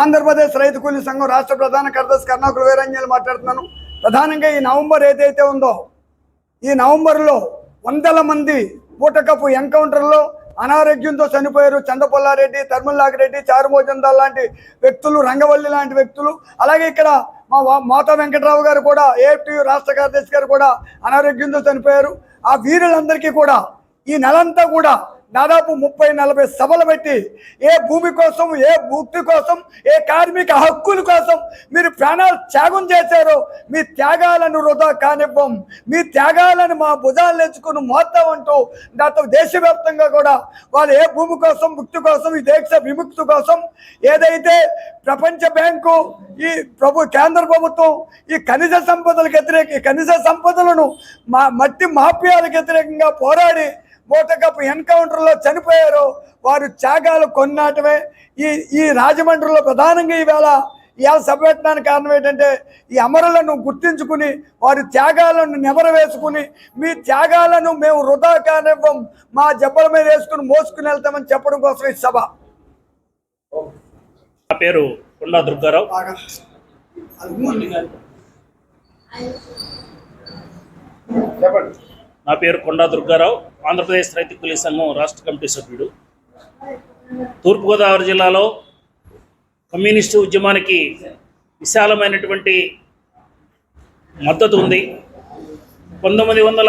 ఆంధ్రప్రదేశ్ రైతు కూలీ సంఘం రాష్ట్ర ప్రధాన కార్యదర్శి కర్ణాకుల వీరంజలు మాట్లాడుతున్నాను. ప్రధానంగా ఈ నవంబర్ ఏదైతే ఉందో ఈ నవంబర్లో వందల మంది పూటకపు ఎన్కౌంటర్లో అనారోగ్యంతో చనిపోయారు చండపల్లారెడ్డి తర్మల్లాగిరెడ్డి చారుమోజందాల్ లాంటి వ్యక్తులు రంగవల్లి లాంటి వ్యక్తులు. అలాగే ఇక్కడ మా వా- మోతా వెంకట్రావు గారు కూడా ఏఎఫ్టీ రాష్ట్ర కార్యదర్శి గారు కూడా అనారోగ్యంతో చనిపోయారు. ఆ వీరులందరికీ కూడా ఈ నెలంతా కూడా దాదాపు ముప్పై నలభై సభలు పెట్టి ఏ భూమి కోసం ఏ భూక్తి కోసం ఏ కార్మిక హక్కుల కోసం మీరు ప్రాణాలు త్యాగం చేశారో మీ త్యాగాలను వృధా కానివ్వం మీ త్యాగాలను మా భుజాలు నేర్చుకుని మోస్తాం అంటూ దాంతో దేశవ్యాప్తంగా కూడా వాళ్ళు ఏ భూమి కోసం ముక్తి కోసం ఈ దేశ విముక్తి కోసం ఏదైతే ప్రపంచ బ్యాంకు ఈ ప్రభు కేంద్ర ప్రభుత్వం ఈ ఖనిజ సంపదలకు వ్యతిరేక ఈ ఖనిజ సంపదలను మా మట్టి మాఫియాలకు వ్యతిరేకంగా పోరాడి మూటకపు ఎన్కౌంటర్లో చనిపోయారు. వారు త్యాగాలు కొన్నాటమే. ఈ ఈ రాజమండ్రిలో ప్రధానంగా ఈవేళ ఇవాళ సభ పెట్టడానికి కారణం ఏంటంటే ఈ అమరులను గుర్తించుకుని వారి త్యాగాలను నెమర వేసుకుని మీ త్యాగాలను మేము వృధా కానివ్వం మా జబ్బల మీద వేసుకుని మోసుకుని వెళ్తామని చెప్పడం కోసం ఈ సభ. నా పేరు కొండా దుర్గారావు. నా పేరు కొండా దుర్గారావు. ఆంధ్రప్రదేశ్ రైతు కూలీ సంఘం రాష్ట్ర కమిటీ సభ్యుడు. తూర్పుగోదావరి జిల్లాలో కమ్యూనిస్టు ఉద్యమానికి విశాలమైనటువంటి మద్దతు ఉంది. పంతొమ్మిది వందల